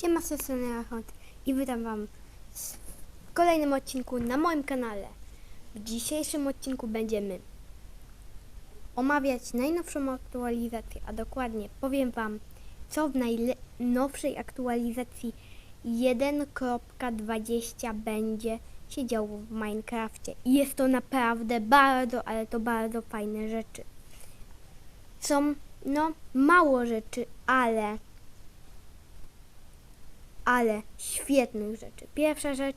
Siema, z tej i witam wam w kolejnym odcinku na moim kanale. W dzisiejszym odcinku będziemy omawiać najnowszą aktualizację, a dokładnie powiem wam, co w najnowszej aktualizacji 1.20 będzie się działo w Minecrafcie. I jest to naprawdę bardzo, ale to bardzo fajne rzeczy. Są, no, mało rzeczy, ale ale świetnych rzeczy. Pierwsza rzecz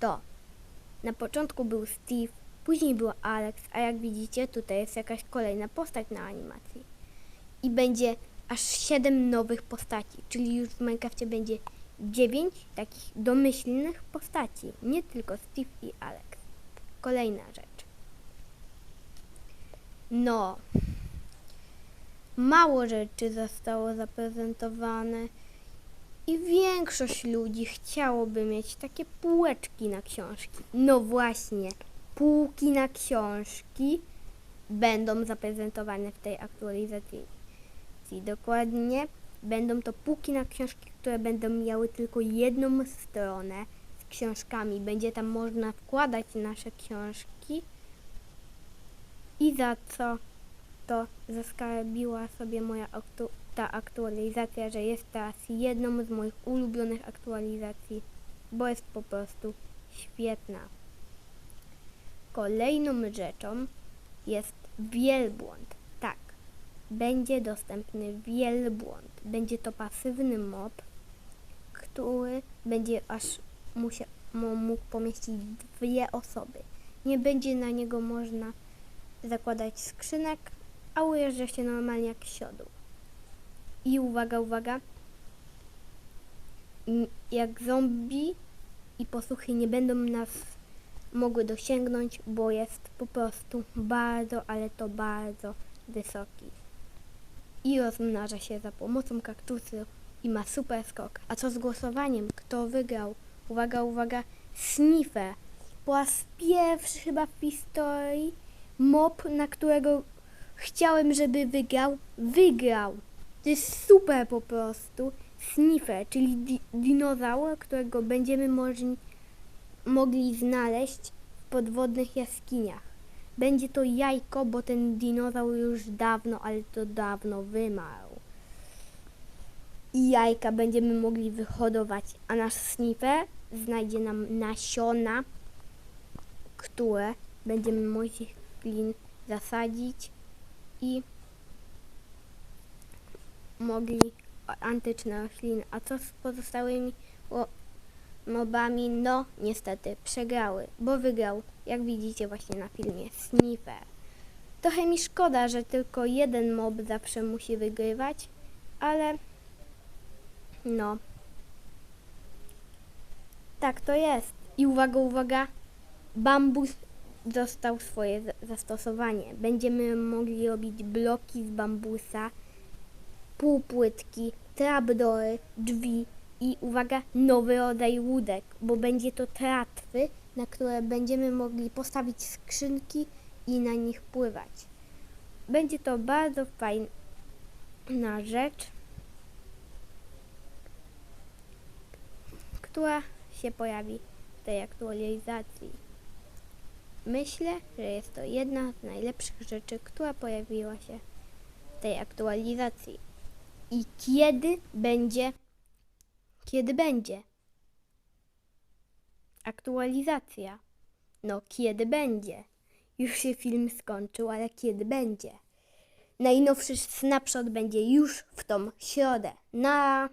to na początku był Steve, później była Alex, a jak widzicie tutaj jest jakaś kolejna postać na animacji. I będzie aż 7 nowych postaci, czyli już w Minecrafcie będzie 9 takich domyślnych postaci, nie tylko Steve i Alex. Kolejna rzecz. No, mało rzeczy zostało zaprezentowane. I większość ludzi chciałoby mieć takie półeczki na książki. No właśnie, półki na książki będą zaprezentowane w tej aktualizacji. Dokładnie będą to półki na książki, które będą miały tylko jedną stronę z książkami. Będzie tam można wkładać nasze książki i za co to zaskarbiła sobie moja aktu- ta aktualizacja, że jest teraz jedną z moich ulubionych aktualizacji, bo jest po prostu świetna. Kolejną rzeczą jest wielbłąd. Tak, będzie dostępny wielbłąd. Będzie to pasywny mob, który będzie aż musia, mo- mógł pomieścić dwie osoby. Nie będzie na niego można zakładać skrzynek, a ujeżdża się normalnie jak siodło. I uwaga, uwaga. Jak zombie i posłuchy nie będą nas mogły dosięgnąć, bo jest po prostu bardzo, ale to bardzo wysoki. I rozmnaża się za pomocą kaktusów i ma super skok. A co z głosowaniem? Kto wygrał? Uwaga, uwaga. Sniffer. Po raz pierwszy chyba w historii mob, na którego chciałem, żeby wygrał, wygrał. To jest super po prostu. Sniffer, czyli di- którego będziemy mogli znaleźć w podwodnych jaskiniach. Będzie to jajko, bo ten dinozaur już dawno, ale to dawno wymarł. I jajka będziemy mogli wyhodować, a nasz sniffer znajdzie nam nasiona, które będziemy mogli zasadzić i mogli antyczne rośliny. A co z pozostałymi mobami? No, niestety przegrały, bo wygrał, jak widzicie właśnie na filmie, Sniffer. Trochę mi szkoda, że tylko jeden mob zawsze musi wygrywać, ale no. Tak to jest. I uwaga, uwaga, bambus dostał swoje za- zastosowanie. Będziemy mogli robić bloki z bambusa, półpłytki, trapdory, drzwi i uwaga, nowy rodzaj łódek, bo będzie to tratwy, na które będziemy mogli postawić skrzynki i na nich pływać. Będzie to bardzo fajna rzecz, która się pojawi w tej aktualizacji. Myślę, że jest to jedna z najlepszych rzeczy, która pojawiła się w tej aktualizacji. I kiedy będzie? Kiedy będzie? Aktualizacja. No, kiedy będzie? Już się film skończył, ale kiedy będzie? Najnowszy snapshot będzie już w tą środę. Na